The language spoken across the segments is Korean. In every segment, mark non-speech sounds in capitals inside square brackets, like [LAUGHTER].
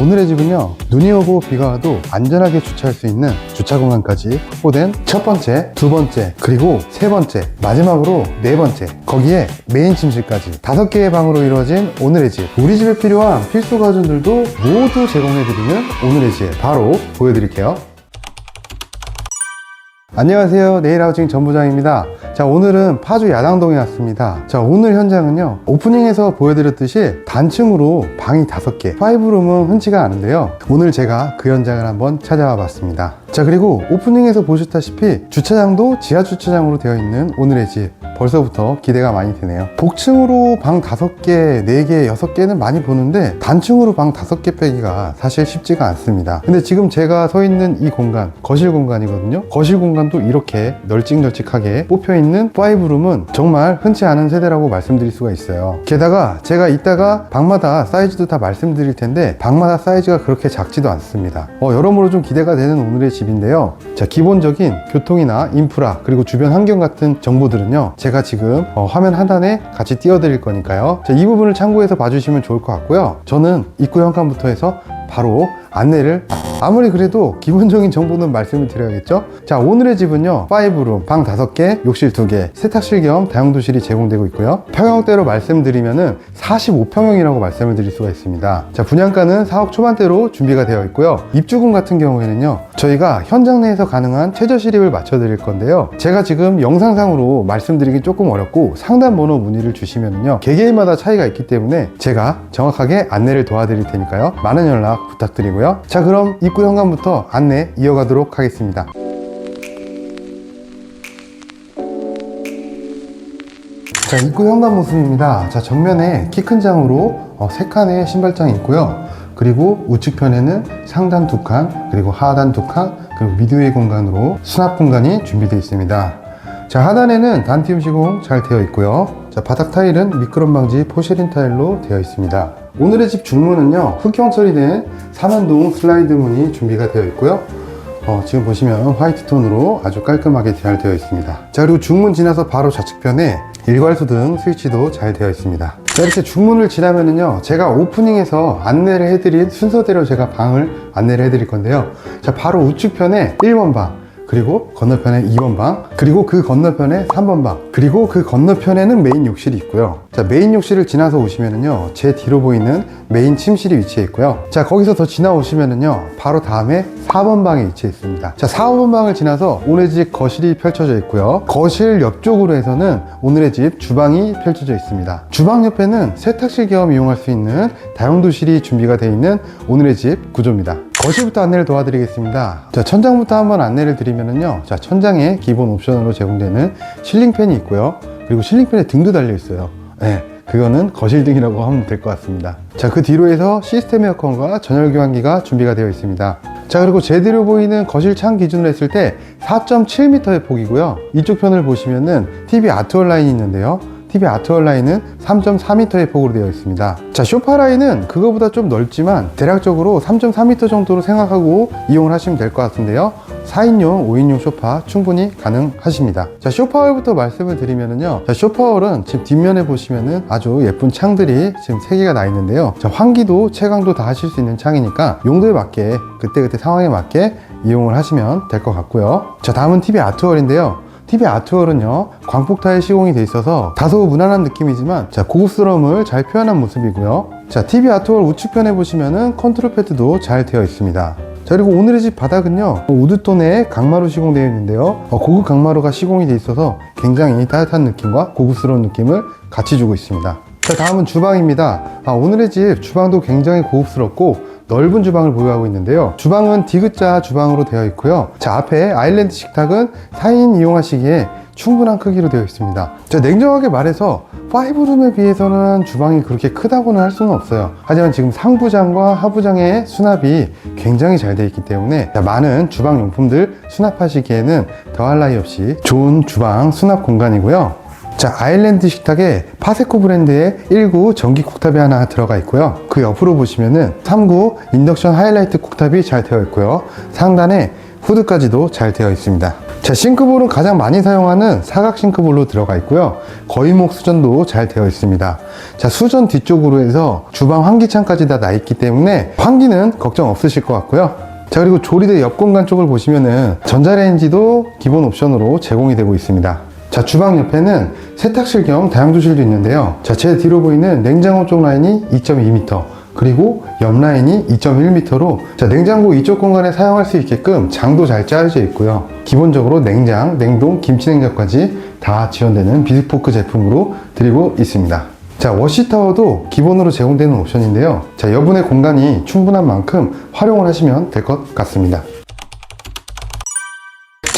오늘의 집은요 눈이 오고 비가 와도 안전하게 주차할 수 있는 주차 공간까지 확보된 첫 번째, 두 번째, 그리고 세 번째, 마지막으로 네 번째 거기에 메인 침실까지 다섯 개의 방으로 이루어진 오늘의 집. 우리 집에 필요한 필수 가전들도 모두 제공해드리는 오늘의 집. 바로 보여드릴게요 안녕하세요. 네일하우징 전부장입니다. 자, 오늘은 파주 야당동에 왔습니다. 자, 오늘 현장은요, 오프닝에서 보여드렸듯이 단층으로 방이 다섯 개, 5룸은 흔치가 않은데요. 오늘 제가 그 현장을 한번 찾아와 봤습니다. 자, 그리고 오프닝에서 보셨다시피 주차장도 지하 주차장으로 되어 있는 오늘의 집. 벌써부터 기대가 많이 되네요. 복층으로 방 5개, 4개, 6개는 많이 보는데 단층으로 방 5개 빼기가 사실 쉽지가 않습니다. 근데 지금 제가 서 있는 이 공간, 거실 공간이거든요. 거실 공간도 이렇게 널찍널찍하게 뽑혀 있는 5룸은 정말 흔치 않은 세대라고 말씀드릴 수가 있어요. 게다가 제가 이따가 방마다 사이즈도 다 말씀드릴 텐데 방마다 사이즈가 그렇게 작지도 않습니다. 어, 여러모로 좀 기대가 되는 오늘의 집 인데요. 자, 기본적인 교통이나 인프라 그리고 주변 환경 같은 정보들은요. 제가 지금 어, 화면 하단에 같이 띄워드릴 거니까요. 자, 이 부분을 참고해서 봐주시면 좋을 것 같고요. 저는 입구 현관부터 해서 바로 안내를. 아무리 그래도 기본적인 정보는 말씀을 드려야겠죠? 자 오늘의 집은요 5룸 방 5개 욕실 2개 세탁실 겸 다용도실이 제공되고 있고요. 평형대로 말씀드리면은 45평형이라고 말씀을 드릴 수가 있습니다. 자 분양가는 4억 초반대로 준비가 되어 있고요. 입주금 같은 경우에는요 저희가 현장 내에서 가능한 최저 실입을 맞춰 드릴 건데요. 제가 지금 영상상으로 말씀드리기 조금 어렵고 상담 번호 문의를 주시면은요 개개인마다 차이가 있기 때문에 제가 정확하게 안내를 도와드릴 테니까요. 많은 연락 부탁드리고 요 자 그럼 입구 현관부터 안내 이어가도록 하겠습니다 자 입구 현관 모습입니다 자 정면에 키 큰 장으로 어, 세 칸의 신발장이 있고요 그리고 우측편에는 상단 두 칸, 그리고 하단 두 칸, 그리고 미드웨이 공간으로 수납 공간이 준비되어 있습니다. 자, 하단에는 단티움 시공 잘 되어 있고요. 자, 바닥 타일은 미끄럼 방지 포쉐린 타일로 되어 있습니다. 오늘의 집 중문은요, 흑형 처리된 삼연동 슬라이드 문이 준비가 되어 있고요. 어, 지금 보시면 화이트 톤으로 아주 깔끔하게 잘 되어 있습니다. 자, 그리고 중문 지나서 바로 좌측편에 일괄소 등 스위치도 잘 되어 있습니다. 자, 이렇게 중문을 지나면은요, 제가 오프닝에서 안내를 해드린 순서대로 제가 방을 안내를 해드릴 건데요. 자, 바로 우측편에 1번 방, 그리고 건너편에 2번 방, 그리고 그 건너편에 3번 방, 그리고 그 건너편에는 메인 욕실이 있고요. 자, 메인 욕실을 지나서 오시면은요, 제 뒤로 보이는 메인 침실이 위치해 있고요. 자, 거기서 더 지나오시면은요, 바로 다음에 4번 방에 위치해 있습니다. 자, 4, 5번 방을 지나서 오늘의 집 거실이 펼쳐져 있고요. 거실 옆쪽으로 해서는 오늘의 집 주방이 펼쳐져 있습니다. 주방 옆에는 세탁실 겸 이용할 수 있는 다용도실이 준비가 되어 있는 오늘의 집 구조입니다. 거실부터 안내를 도와드리겠습니다. 자, 천장부터 한번 안내를 드리면은요. 자, 천장에 기본 옵션으로 제공되는 실링팬이 있고요. 그리고 실링팬에 등도 달려 있어요. 네, 그거는 거실 등이라고 하면 될 것 같습니다. 자, 그 뒤로 해서 시스템 에어컨과 전열 교환기가 준비가 되어 있습니다. 자, 그리고 제대로 보이는 거실 창 기준으로 했을 때 4.7m의 폭이고요. 이쪽 편을 보시면은 TV 아트월 라인이 있는데요. TV 아트월 라인은 3.4m의 폭으로 되어 있습니다. 자, 쇼파 라인은 그거보다 좀 넓지만 대략적으로 3.4m 정도로 생각하고 이용을 하시면 될 것 같은데요. 4인용, 5인용 쇼파 충분히 가능하십니다. 자, 쇼파월부터 말씀을 드리면은요. 자, 쇼파월은 지금 뒷면에 보시면은 아주 예쁜 창들이 지금 3개가 나 있는데요. 자, 환기도, 채광도 다 하실 수 있는 창이니까 용도에 맞게, 그때그때 상황에 맞게 이용을 하시면 될 것 같고요. 자, 다음은 TV 아트월인데요. TV 아트월은요 광폭 타일 시공이 돼 있어서 다소 무난한 느낌이지만 자 고급스러움을 잘 표현한 모습이고요. 자 TV 아트월 우측편에 보시면은 컨트롤 패드도 잘 되어 있습니다. 자 그리고 오늘의 집 바닥은요 우드톤의 강마루 시공되어 있는데요. 어, 고급 강마루가 시공이 돼 있어서 굉장히 따뜻한 느낌과 고급스러운 느낌을 같이 주고 있습니다. 자 다음은 주방입니다. 아, 오늘의 집 주방도 굉장히 고급스럽고 넓은 주방을 보유하고 있는데요. 주방은 디귿자 주방으로 되어 있고요. 자, 앞에 아일랜드 식탁은 4인 이용하시기에 충분한 크기로 되어 있습니다. 자, 냉정하게 말해서 5룸에 비해서는 주방이 그렇게 크다고는 할 수는 없어요. 하지만 지금 상부장과 하부장의 수납이 굉장히 잘 되어 있기 때문에 자, 많은 주방 용품들 수납하시기에는 더할 나위 없이 좋은 주방 수납 공간이고요. 자, 아일랜드 식탁에 파세코 브랜드의 19 전기 쿡탑이 하나 들어가 있고요. 그 옆으로 보시면은 39 인덕션 하이라이트 쿡탑이 잘 되어 있고요. 상단에 후드까지도 잘 되어 있습니다. 자, 자, 싱크볼은 가장 많이 사용하는 사각 싱크볼로 들어가 있고요. 거위목 수전도 잘 되어 있습니다. 자, 수전 뒤쪽으로 해서 주방 환기창까지 다 나 있기 때문에 환기는 걱정 없으실 것 같고요. 자, 그리고 조리대 옆 공간 쪽을 보시면은 전자레인지도 기본 옵션으로 제공이 되고 있습니다. 자, 주방 옆에는 세탁실 겸 다용도실도 있는데요. 자, 제 뒤로 보이는 냉장고 쪽 라인이 2.2m, 그리고 옆 라인이 2.1m로 자, 냉장고 이쪽 공간에 사용할 수 있게끔 장도 잘 짜여져 있고요. 기본적으로 냉장, 냉동, 김치냉장까지 다 지원되는 비스포크 제품으로 드리고 있습니다. 자, 워시타워도 기본으로 제공되는 옵션인데요. 자, 여분의 공간이 충분한 만큼 활용을 하시면 될 것 같습니다.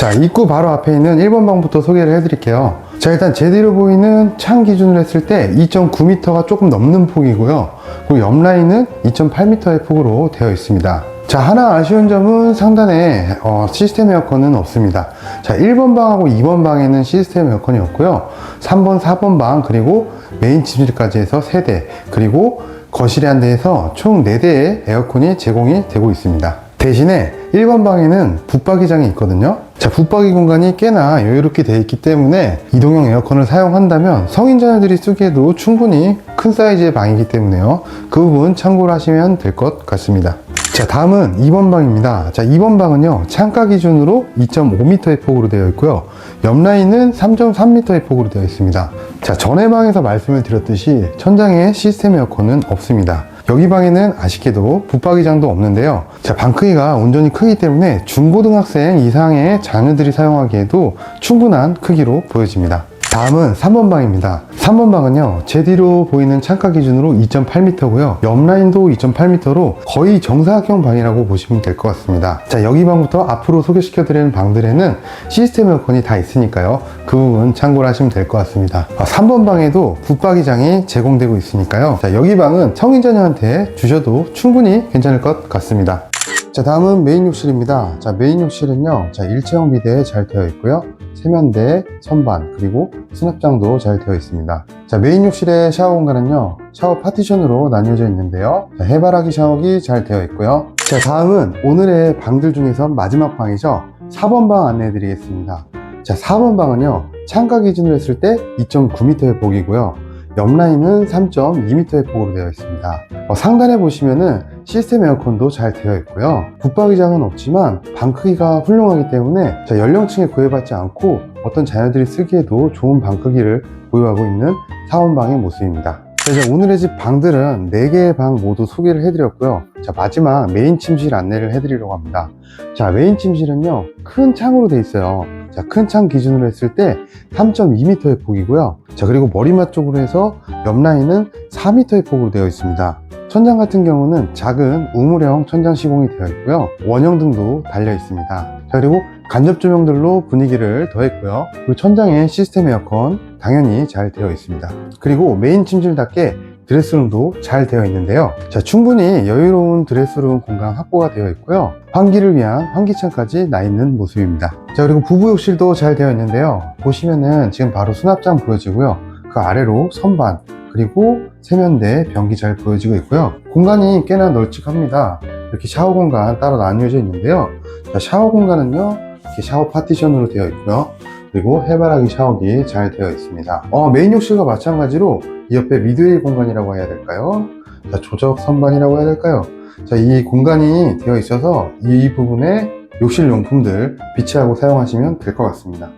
자, 입구 바로 앞에 있는 1번 방부터 소개를 해드릴게요. 자, 일단 제 뒤로 보이는 창 기준으로 했을 때 2.9m가 조금 넘는 폭이고요. 그리고 옆 라인은 2.8m의 폭으로 되어 있습니다. 자, 하나 아쉬운 점은 상단에 어, 시스템 에어컨은 없습니다. 자, 1번 방하고 2번 방에는 시스템 에어컨이 없고요. 3번, 4번 방, 그리고 메인 침실까지 해서 3대, 그리고 거실에 한 대에서 총 4대의 에어컨이 제공이 되고 있습니다. 대신에 1번 방에는 붙박이장이 있거든요. 자, 붙박이 공간이 꽤나 여유롭게 되어 있기 때문에 이동형 에어컨을 사용한다면 성인 자녀들이 쓰기에도 충분히 큰 사이즈의 방이기 때문에요. 그 부분 참고를 하시면 될 것 같습니다. 자, 다음은 2번 방입니다. 자, 2번 방은요, 창가 기준으로 2.5m의 폭으로 되어 있고요. 옆 라인은 3.3m의 폭으로 되어 있습니다. 자, 전에 방에서 말씀을 드렸듯이 천장에 시스템 에어컨은 없습니다. 여기 방에는 아쉽게도 붙박이장도 없는데요. 자, 방 크기가 온전히 크기 때문에 중고등학생 이상의 자녀들이 사용하기에도 충분한 크기로 보여집니다. 다음은 3번 방입니다. 3번 방은요, 제 뒤로 보이는 창가 기준으로 2.8m고요. 옆 라인도 2.8m로 거의 정사각형 방이라고 보시면 될 것 같습니다. 자, 여기 방부터 앞으로 소개시켜 드리는 방들에는 시스템 에어컨이 다 있으니까요. 그 부분 참고를 하시면 될 것 같습니다. 아, 3번 방에도 붙박이장이 제공되고 있으니까요. 자, 여기 방은 성인 자녀한테 주셔도 충분히 괜찮을 것 같습니다. 자 다음은 메인 욕실입니다 자 메인 욕실은요 자 일체형 비대에 잘 되어 있고요 세면대 선반 그리고 수납장도 잘 되어 있습니다. 자 메인 욕실의 샤워 공간은요 샤워 파티션으로 나뉘어져 있는데요. 자, 해바라기 샤워기 잘 되어 있고요. 자 다음은 오늘의 방들 중에서 마지막 방이죠. 4번 방 안내해 드리겠습니다. 자 4번 방은요 창가 기준으로 했을 때 2.9m의 폭이고요. 옆 라인은 3.2m의 폭으로 되어 있습니다. 어, 상단에 보시면은 시스템 에어컨도 잘 되어 있고요. 붙박이장은 없지만 방 크기가 훌륭하기 때문에 자, 연령층에 구애받지 않고 어떤 자녀들이 쓰기에도 좋은 방 크기를 보유하고 있는 사원방의 모습입니다. 자, 이제 오늘의 집 방들은 4개의 방 모두 소개를 해드렸고요. 자, 마지막 메인 침실 안내를 해드리려고 합니다. 자, 메인 침실은요, 큰 창으로 되어 있어요. 자, 큰 창 기준으로 했을 때 3.2m의 폭이고요. 자, 그리고 머리맡 쪽으로 해서 옆 라인은 4m의 폭으로 되어 있습니다. 천장 같은 경우는 작은 우물형 천장 시공이 되어 있고요. 원형 등도 달려 있습니다. 자, 그리고 간접 조명들로 분위기를 더했고요. 그리고 천장에 시스템 에어컨 당연히 잘 되어 있습니다. 그리고 메인 침실답게 드레스룸도 잘 되어 있는데요. 자, 충분히 여유로운 드레스룸 공간 확보가 되어 있고요. 환기를 위한 환기창까지 나 있는 모습입니다. 자, 그리고 부부 욕실도 잘 되어 있는데요. 보시면은 지금 바로 수납장 보여지고요. 그 아래로 선반, 그리고 세면대, 변기 잘 보여지고 있고요. 공간이 꽤나 널찍합니다. 이렇게 샤워 공간 따로 나뉘어져 있는데요. 자, 샤워 공간은요, 이렇게 샤워 파티션으로 되어 있고요. 그리고 해바라기 샤워기 잘 되어 있습니다. 어, 메인 욕실과 마찬가지로 이 옆에 미드웨이 공간이라고 해야 될까요? 자, 조적 선반이라고 해야 될까요? 자, 이 공간이 되어 있어서 이 부분에 욕실 용품들 비치하고 사용하시면 될 것 같습니다.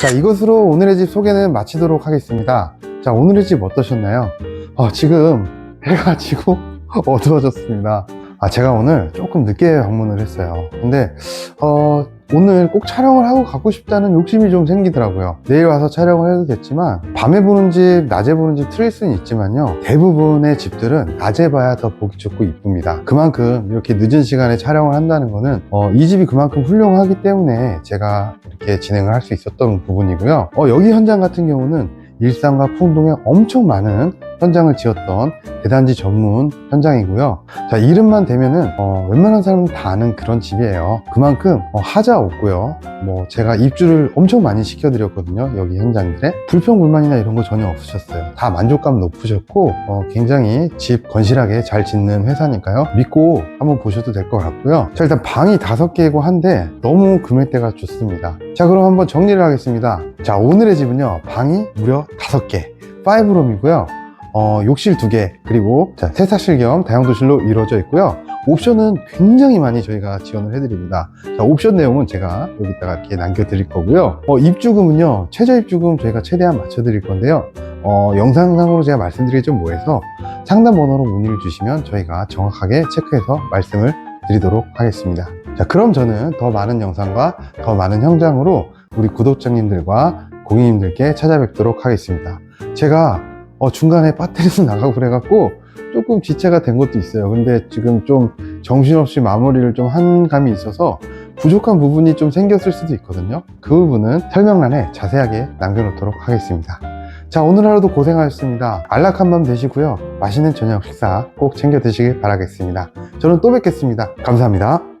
자, 이것으로 오늘의 집 소개는 마치도록 하겠습니다. 자, 오늘의 집 어떠셨나요? 어, 지금 해가 지고 [LAUGHS] 어두워졌습니다. 아, 제가 오늘 조금 늦게 방문을 했어요. 근데, 어, 오늘 꼭 촬영을 하고 가고 싶다는 욕심이 좀 생기더라고요. 내일 와서 촬영을 해도 됐지만, 밤에 보는 집, 낮에 보는 집 수는 있지만요. 대부분의 집들은 낮에 봐야 더 보기 좋고 이쁩니다. 그만큼 이렇게 늦은 시간에 촬영을 한다는 거는, 어, 이 집이 그만큼 훌륭하기 때문에 제가 이렇게 진행을 할 수 있었던 부분이고요. 어, 여기 현장 같은 경우는 일산과 풍동에 엄청 많은 현장을 지었던 대단지 전문 현장이고요. 자, 이름만 대면은, 어, 웬만한 사람은 다 아는 그런 집이에요. 그만큼, 어, 하자 없고요. 뭐, 제가 입주를 엄청 많이 시켜드렸거든요. 여기 현장들에. 불평불만이나 이런 거 전혀 없으셨어요. 다 만족감 높으셨고, 어, 굉장히 집 건실하게 잘 짓는 회사니까요. 믿고 한번 보셔도 될 것 같고요. 자, 일단 방이 다섯 개이고 한데, 너무 금액대가 좋습니다. 자, 그럼 한번 정리를 하겠습니다. 자, 오늘의 집은요, 방이 무려 다섯 개. 5룸이고요. 어, 욕실 두 개, 그리고 자, 세탁실 겸 다용도실로 이루어져 있고요. 옵션은 굉장히 많이 저희가 지원을 해드립니다. 자, 옵션 내용은 제가 여기다가 이렇게 남겨드릴 거고요. 어, 입주금은요, 최저 입주금 저희가 최대한 맞춰드릴 건데요. 어, 영상상으로 제가 말씀드리기 좀 뭐해서 상담 번호로 문의를 주시면 저희가 정확하게 체크해서 말씀을 드리도록 하겠습니다. 자, 그럼 저는 더 많은 영상과 더 많은 현장으로 우리 구독자님들과 고객님들께 찾아뵙도록 하겠습니다. 제가 어, 중간에 배터리도 [LAUGHS] 나가고 그래갖고 조금 지체가 된 것도 있어요. 근데 지금 좀 정신없이 마무리를 좀 한 감이 있어서 부족한 부분이 좀 생겼을 수도 있거든요. 그 부분은 설명란에 자세하게 남겨놓도록 하겠습니다. 자, 오늘 하루도 고생하셨습니다. 안락한 밤 되시고요. 맛있는 저녁 식사 꼭 챙겨 드시길 바라겠습니다. 저는 또 뵙겠습니다. 감사합니다.